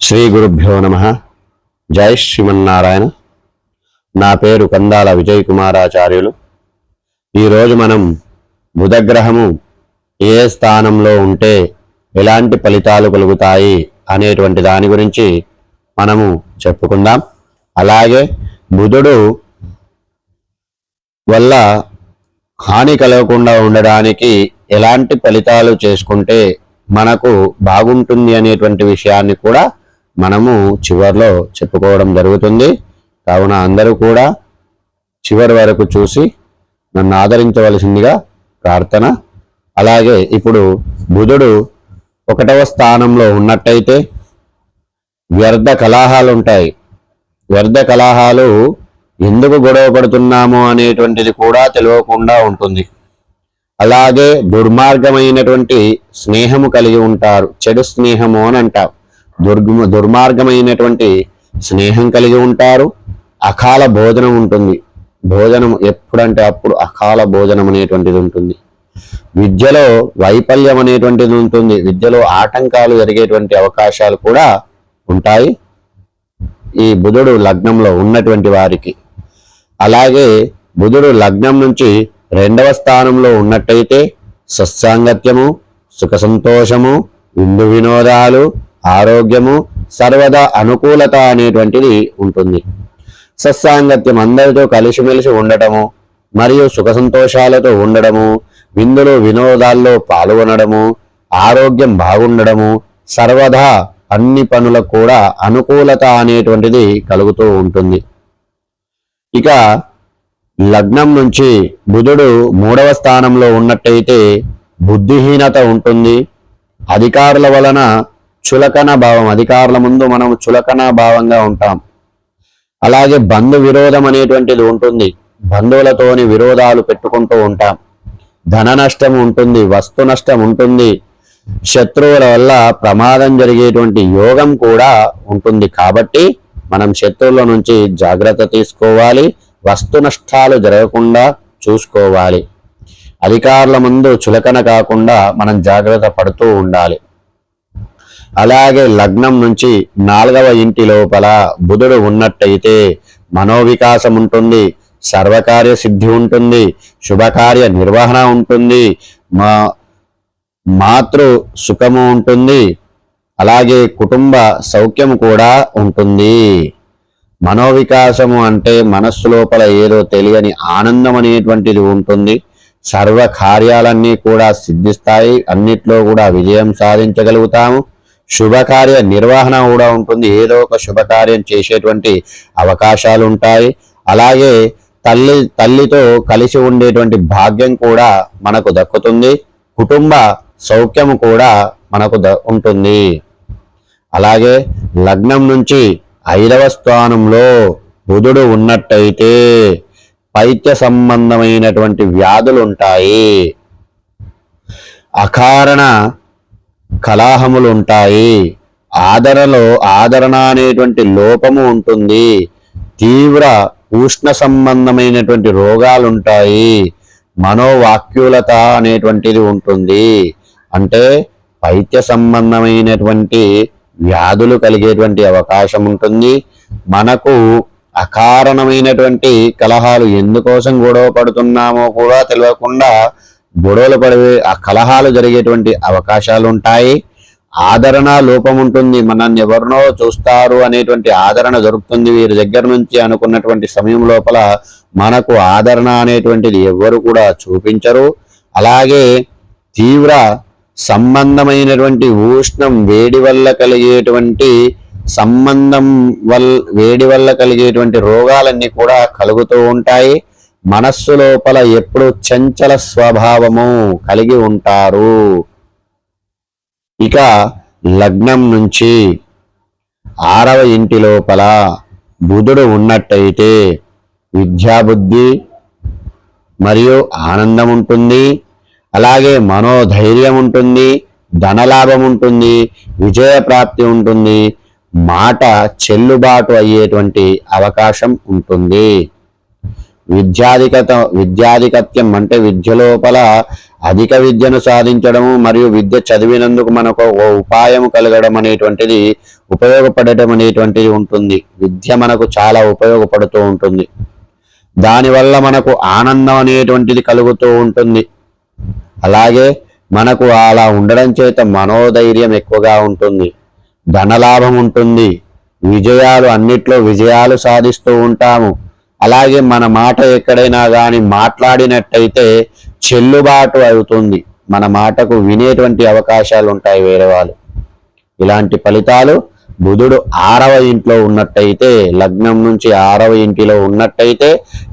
శ్రీ గురుభ్యో నమ. జై శ్రీమన్నారాయణ. నా పేరు కందాల విజయ్ కుమారాచార్యులు ఈరోజు మనం బుధగ్రహము ఏ స్థానంలో ఉంటే ఎలాంటి ఫలితాలు కలుగుతాయి అనేటువంటి దాని గురించి మనము చెప్పుకుందాం. అలాగే బుధుడు వల్ల హాని కలగకుండా ఉండడానికి ఎలాంటి ఫలితాలు చేసుకుంటే మనకు బాగుంటుంది అనేటువంటి విషయాన్ని కూడా మనము చివరిలో చెప్పుకోవడం జరుగుతుంది. కావున అందరూ కూడా చివరి వరకు చూసి నన్ను ఆదరించవలసిందిగా ప్రార్థన. అలాగే ఇప్పుడు బుధుడు ఒకటవ స్థానంలో ఉన్నట్టయితే వ్యర్థ కలహాలు ఉంటాయి వ్యర్థ కలహాలు ఎందుకు గొడవ పడుతున్నాము అనేటువంటిది కూడా తెలియకుండా ఉంటుంది. అలాగే దుర్మార్గమైనటువంటి స్నేహము కలిగి ఉంటారు. చెడు స్నేహము అని అంటారు దుర్గ దుర్మార్గమైనటువంటి స్నేహం కలిగి ఉంటారు. అకాల భోజనం ఉంటుంది. భోజనం ఎప్పుడంటే అప్పుడు అకాల భోజనం అనేటువంటిది ఉంటుంది. విద్యలో వైఫల్యం అనేటువంటిది ఉంటుంది. విద్యలో ఆటంకాలు జరిగేటువంటి అవకాశాలు కూడా ఉంటాయి. ఈ బుధుడు లగ్నంలో ఉన్నటువంటి వారికి. అలాగే బుధుడు లగ్నం నుంచి రెండవ స్థానంలో ఉన్నట్టయితే సత్సాంగత్యము సుఖ సంతోషము విందు వినోదాలు ఆరోగ్యము సర్వదా అనుకూలత అనేటువంటిది ఉంటుంది. సత్సాంగత్యం అందరితో కలిసిమెలిసి ఉండటము మరియు సుఖ సంతోషాలతో ఉండడము విందులు వినోదాల్లో పాల్గొనడము ఆరోగ్యం బాగుండడము సర్వదా అన్ని పనులకు కూడా అనుకూలత అనేటువంటిది కలుగుతూ ఉంటుంది. ఇక లగ్నం నుంచి బుధుడు మూడవ స్థానంలో ఉన్నట్టయితే బుద్ధిహీనత ఉంటుంది. అధికారుల వలన చులకన భావం. అధికారుల ముందు మనం చులకన భావంగా ఉంటాం. అలాగే బంధు విరోధం అనేటువంటిది ఉంటుంది. బంధువులతోని విరోధాలు పెట్టుకుంటూ ఉంటాం. ధన నష్టం ఉంటుంది వస్తు నష్టం ఉంటుంది. శత్రువుల వల్ల ప్రమాదం జరిగేటువంటి యోగం కూడా ఉంటుంది. కాబట్టి మనం శత్రువుల నుంచి జాగ్రత్త తీసుకోవాలి వస్తు నష్టాలు జరగకుండా చూసుకోవాలి. అధికారుల ముందు చులకన కాకుండా మనం జాగ్రత్త పడుతూ ఉండాలి. అలాగే లగ్నం నుంచి నాలుగవ ఇంటి లోపల బుధుడు ఉన్నట్టయితే మనోవికాసం ఉంటుంది సర్వకార్య సిద్ధి ఉంటుంది శుభకార్య నిర్వహణ ఉంటుంది మా మాతృ సుఖము ఉంటుంది అలాగే కుటుంబ సౌఖ్యం కూడా ఉంటుంది. మనోవికాసము అంటే మనస్సు లోపల ఏదో తెలియని ఆనందం అనేటువంటిది ఉంటుంది. సర్వ కార్యాలన్నీ కూడా సిద్ధిస్తాయి అన్నిట్లో కూడా విజయం సాధించగలుగుతాము. శుభకార్య నిర్వహణ కూడా ఉంటుంది. ఏదో ఒక శుభకార్యం చేసేటువంటి అవకాశాలు ఉంటాయి అలాగే తల్లి తల్లితో కలిసి ఉండేటువంటి భాగ్యం కూడా మనకు దక్కుతుంది. కుటుంబ సౌఖ్యం కూడా మనకు ద ఉంటుంది. అలాగే లగ్నం నుంచి ఐదవ స్థానంలో బుధుడు ఉన్నట్టయితే పైత్య సంబంధమైనటువంటి వ్యాధులు ఉంటాయి అకారణ కలాహములు ఉంటాయి ఆదరణలో ఆదరణ అనేటువంటి లోపము ఉంటుంది. తీవ్ర ఉష్ణ సంబంధమైనటువంటి రోగాలు ఉంటాయి మనోవాక్యులత అనేటువంటిది ఉంటుంది. అంటే పైత్య సంబంధమైనటువంటి వ్యాధులు కలిగేటువంటి అవకాశం ఉంటుంది. మనకు అకారణమైనటువంటి కలహాలు ఎందుకోసం గొడవ పడుతున్నామో కూడా తెలియకుండా గొడవలు పడే ఆ కలహాలు జరిగేటువంటి అవకాశాలు ఉంటాయి ఆదరణ లోపం ఉంటుంది మనల్ని ఎవరినో చూస్తారు అనేటువంటి ఆదరణ దొరుకుతుంది వీరి దగ్గర నుంచి అనుకున్నటువంటి సమయం లోపల మనకు ఆదరణ అనేటువంటిది ఎవ్వరు కూడా చూపించరు. అలాగే తీవ్ర సంబంధమైనటువంటి ఉష్ణం వేడి వల్ల కలిగేటువంటి సంబంధం వల్ల వేడి వల్ల కలిగేటువంటి రోగాలన్నీ కూడా కలుగుతూ ఉంటాయి. మనస్సు లోపల ఎప్పుడు చంచల స్వభావము కలిగి ఉంటారు. ఇక లగ్నం నుంచి ఆరవ ఇంటి లోపల బుధుడు ఉన్నట్టయితే విద్యాబుద్ధి మరియు ఆనందం ఉంటుంది. అలాగే మనోధైర్యం ఉంటుంది ధనలాభం ఉంటుంది విజయ ప్రాప్తి ఉంటుంది మాట చెల్లుబాటు అయ్యేటువంటి అవకాశం ఉంటుంది. విద్యాధికత విద్యాధికత్యం అంటే విద్య లోపల అధిక విద్యను సాధించడము మరియు విద్య చదివినందుకు మనకు ఒక ఉపాయం కలగడం అనేటువంటిది ఉపయోగపడటం అనేటువంటిది ఉంటుంది. విద్య మనకు చాలా ఉపయోగపడుతూ ఉంటుంది. దానివల్ల మనకు ఆనందం అనేటువంటిది కలుగుతూ ఉంటుంది. అలాగే మనకు అలా ఉండడం చేత మనోధైర్యం ఎక్కువగా ఉంటుంది. ధనలాభం ఉంటుంది. విజయాలు అన్నిట్లో విజయాలు సాధిస్తూ ఉంటాము. అలాగే మన మాట ఎక్కడైనా కానీ మాట్లాడినట్టయితే చెల్లుబాటు అవుతుంది. మన మాటకు వినేటువంటి అవకాశాలు ఉంటాయి వేరే వాళ్ళు. ఇలాంటి ఫలితాలు బుధుడు ఆరవ ఇంట్లో ఉన్నట్టయితే లగ్నం నుంచి ఆరవ ఇంటిలో ఉన్నట్టయితే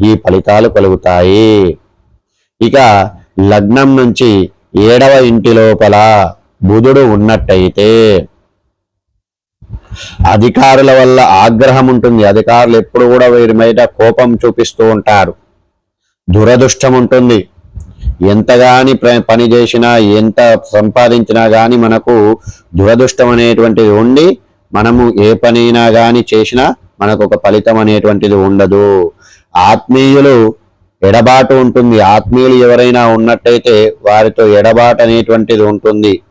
ఈ ఫలితాలు కలుగుతాయి. ఇక లగ్నం నుంచి ఏడవ ఇంటి లోపల బుధుడు ఉన్నట్టయితే అధికారుల వల్ల ఆగ్రహం ఉంటుంది. అధికారులు ఎప్పుడు కూడా వీరి మీద కోపం చూపిస్తూ ఉంటారు. దురదృష్టం ఉంటుంది. ఎంతగాని ప్ర- పని చేసినా ఎంత సంపాదించినా గాని మనకు దురదృష్టం అనేటువంటిది ఉండి మనము ఏ పనైనా గాని చేసినా మనకు ఒక ఫలితం అనేటువంటిది ఉండదు. ఆత్మీయులు ఎడబాటు ఉంటుంది. ఆత్మీయులు ఎవరైనా ఉన్నట్టయితే వారితో ఎడబాటు అనేటువంటిది ఉంటుంది.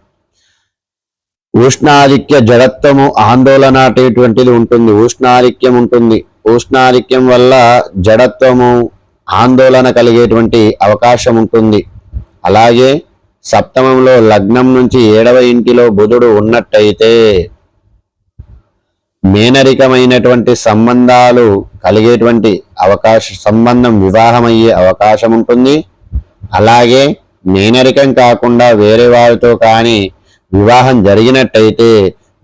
ఉష్ణాధిక్య జడత్వము ఆందోళన అనేటువంటిది ఉంటుంది. ఉష్ణాధిక్యం ఉంటుంది. ఉష్ణాధిక్యం వల్ల జడత్వము ఆందోళన కలిగేటువంటి అవకాశం ఉంటుంది. అలాగే సప్తమంలో లగ్నం నుంచి ఏడవ ఇంటిలో బుధుడు ఉన్నట్టయితే మేనరికమైనటువంటి సంబంధాలు కలిగేటువంటి అవకాశ సంబంధం వివాహమయ్యే అవకాశం ఉంటుంది. అలాగే మేనరికం కాకుండా వేరే వారితో కానీ వివాహం జరిగినట్టయితే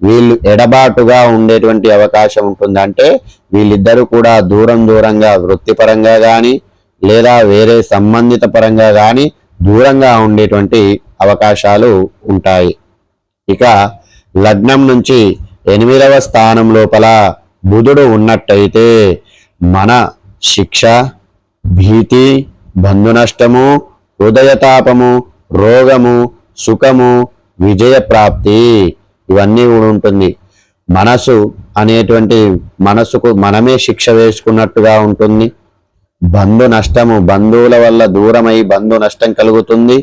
వీళ్ళు ఎడబాటుగా ఉండేటువంటి అవకాశం ఉంటుంది. అంటే వీళ్ళిద్దరూ కూడా దూరం దూరంగా వృత్తిపరంగా కానీ లేదా వేరే సంబంధిత పరంగా కానీ దూరంగా ఉండేటువంటి అవకాశాలు ఉంటాయి. ఇక లగ్నం నుంచి ఎనిమిదవ స్థానం లోపల బుధుడు ఉన్నట్టయితే మన శిక్ష భీతి బంధు నష్టము హృదయతాపము రోగము సుఖము విజయ ప్రాప్తి. ఇవన్నీ కూడా ఉంటుంది. మనసు అనేటువంటి మనసుకు మనమే శిక్ష వేసుకున్నట్టుగా ఉంటుంది. బంధు నష్టము బంధువుల వల్ల దూరమై బంధు నష్టం కలుగుతుంది.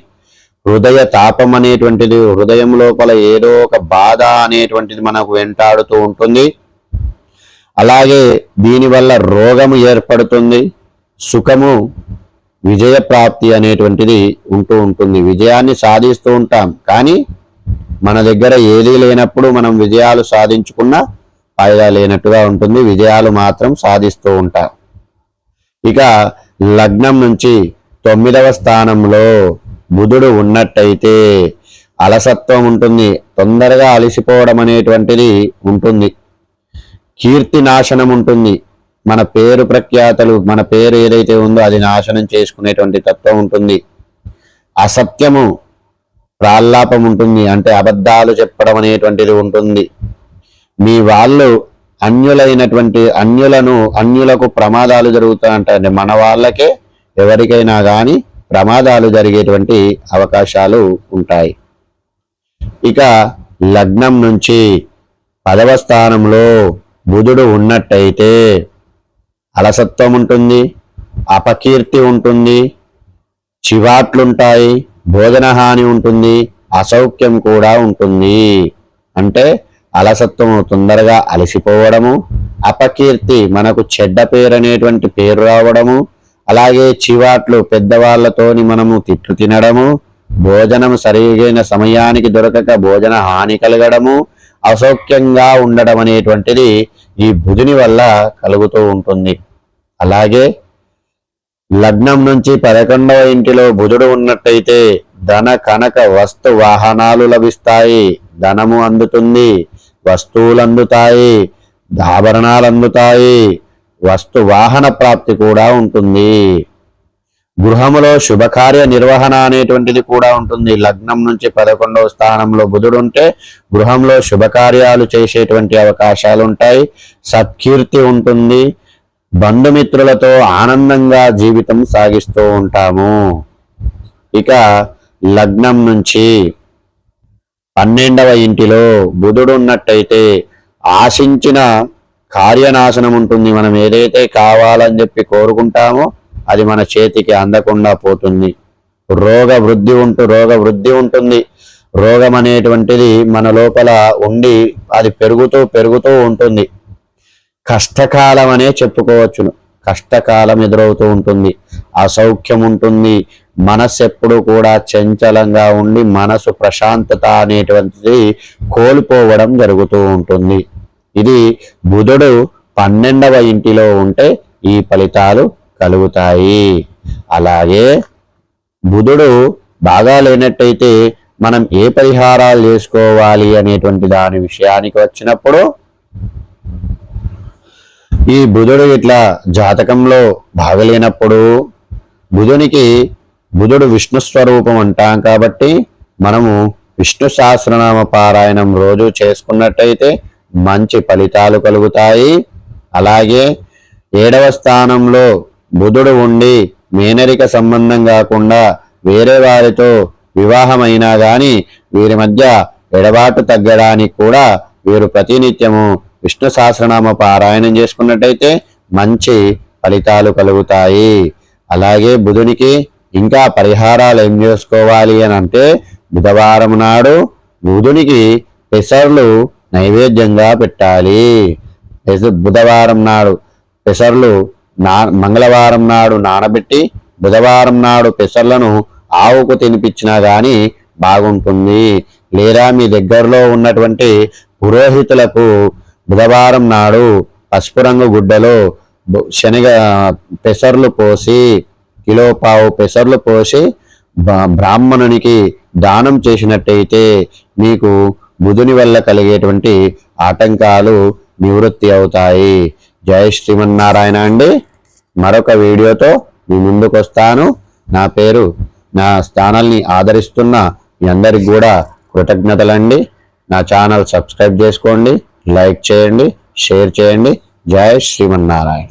హృదయ తాపం అనేటువంటిది హృదయం లోపల ఏదో ఒక బాధ అనేటువంటిది మనకు వెంటాడుతూ ఉంటుంది. అలాగే దీనివల్ల రోగము ఏర్పడుతుంది. సుఖము విజయ ప్రాప్తి అనేటువంటిది ఉంటూ ఉంటుంది. విజయాన్ని సాధిస్తూ ఉంటాం. కానీ మన దగ్గర ఏదీ లేనప్పుడు మనం విజయాలు సాధించుకున్నా ఫాయిదా లేనట్టుగా ఉంటుంది. విజయాలు మాత్రం సాధిస్తూ ఉంటాం ఇక లగ్నం నుంచి తొమ్మిదవ స్థానంలో బుధుడు ఉన్నట్టయితే అలసత్వం ఉంటుంది. తొందరగా అలసిపోవడం అనేటువంటిది ఉంటుంది. కీర్తి నాశనం ఉంటుంది. మన పేరు ప్రఖ్యాతలు మన పేరు ఏదైతే ఉందో అది నాశనం చేసుకునేటువంటి తత్వం ఉంటుంది. అసత్యము ప్రాల్లాపం ఉంటుంది. అంటే అబద్ధాలు చెప్పడం అనేటువంటిది ఉంటుంది. మీ వాళ్ళు అన్యులైనటువంటి అన్యులను అన్యులకు ప్రమాదాలు జరుగుతూ ఉంటాయండి మన వాళ్ళకే ఎవరికైనా కానీ ప్రమాదాలు జరిగేటువంటి అవకాశాలు ఉంటాయి. ఇక లగ్నం నుంచి పదవ స్థానంలో బుధుడు ఉన్నట్టయితే అలసత్వం ఉంటుంది అపకీర్తి ఉంటుంది చివాట్లుంటాయి భోజన హాని ఉంటుంది అసౌఖ్యం కూడా ఉంటుంది. అంటే అలసత్వము తొందరగా అలసిపోవడము అపకీర్తి మనకు చెడ్డ పేరు అనేటువంటి పేరు రావడము అలాగే చివాట్లు పెద్దవాళ్ళతోని మనము తిట్లు తినడము భోజనం సరిగైన సమయానికి దొరకక భోజన హాని కలగడము అసౌఖ్యంగా ఉండడం అనేటువంటిది ఈ బుధుని వల్ల కలుగుతూ ఉంటుంది. అలాగే లగ్నం నుంచి పదకొండవ ఇంటిలో బుధుడు ఉన్నట్టయితే ధన కనక వస్తు వాహనాలు లభిస్తాయి. ధనము అందుతుంది వస్తువులు అందుతాయి ఆభరణాలు అందుతాయి వస్తు వాహన ప్రాప్తి కూడా ఉంటుంది. గృహములో శుభకార్య నిర్వహణ అనేటువంటిది కూడా ఉంటుంది. లగ్నం నుంచి పదకొండవ స్థానంలో బుధుడు ఉంటే గృహంలో శుభకార్యాలు చేసేటువంటి అవకాశాలు ఉంటాయి సత్కీర్తి ఉంటుంది. బంధుమిత్రులతో ఆనందంగా జీవితం సాగిస్తూ ఉంటాము. ఇక లగ్నం నుంచి పన్నెండవ ఇంటిలో బుధుడు ఉన్నట్టయితే ఆశించిన కార్యనాశనం ఉంటుంది. మనం ఏదైతే కావాలని చెప్పి కోరుకుంటామో అది మన చేతికి అందకుండా పోతుంది. రోగ వృద్ధి ఉంటూ రోగ వృద్ధి ఉంటుంది. రోగం అనేటువంటిది మన లోపల ఉండి అది పెరుగుతూ పెరుగుతూ ఉంటుంది. కష్టకాలం అనే చెప్పుకోవచ్చును. కష్టకాలం ఎదురవుతూ ఉంటుంది. అసౌఖ్యం ఉంటుంది. మనసు ఎప్పుడు కూడా చంచలంగా ఉండి మనసు ప్రశాంతత అనేటువంటిది కోల్పోవడం జరుగుతూ ఉంటుంది. ఇది బుధుడు పన్నెండవ ఇంటిలో ఉంటే ఈ ఫలితాలు కలుగుతాయి. అలాగే బుధుడు బాగా లేనట్టయితే మనం ఏ పరిహారాలు చేసుకోవాలి అనేటువంటి దాని విషయానికి వచ్చినప్పుడు ఈ బుధుడు ఇట్లా జాతకంలో బాగలేనప్పుడు బుధునికి బుధుడు విష్ణు స్వరూపం అంటాం కాబట్టి మనము విష్ణు సహస్రనామ పారాయణం రోజు చేసుకున్నట్టయితే మంచి ఫలితాలు కలుగుతాయి. అలాగే ఏడవ స్థానంలో బుధుడు ఉండి మేనరిక సంబంధం కాకుండా వేరే వారితో వివాహమైనా గాని వీరి మధ్య ఎడబాటు తగ్గడానికి కూడా వీరు ప్రతినిత్యము విష్ణు సహస్రనామ పారాయణం చేసుకున్నట్టయితే మంచి ఫలితాలు కలుగుతాయి. అలాగే బుధునికి ఇంకా పరిహారాలు ఏం చేసుకోవాలి అని అంటే బుధవారం నాడు బుధునికి పెసర్లు నైవేద్యంగా పెట్టాలి. బుధవారం నాడు పెసర్లు నా మంగళవారం నాడు నానబెట్టి బుధవారం నాడు పెసర్లను ఆవుకు తినిపించినా కానీ బాగుంటుంది. లేదా మీ దగ్గరలో ఉన్నటువంటి పురోహితులకు బుధవారం నాడు పసుపు రంగు గుడ్డలో శనగ పెసర్లు పోసి కిలో పావు పెసర్లు పోసి బ్రాహ్మణునికి దానం చేసినట్టయితే మీకు బుధుని వల్ల కలిగేటువంటి ఆటంకాలు నివృత్తి అవుతాయి. జయ శ్రీమన్నారాయణ అండి. మరొక వీడియోతో మీ ముందుకు వస్తాను నా పేరు నా ఛానల్ని ఆదరిస్తున్న మీ అందరికి కూడా కృతజ్ఞతలండి. నా ఛానల్ సబ్స్క్రైబ్ చేసుకోండి. లైక్ చేయండి షేర్ చేయండి. జై శ్రీమన్నారాయణ.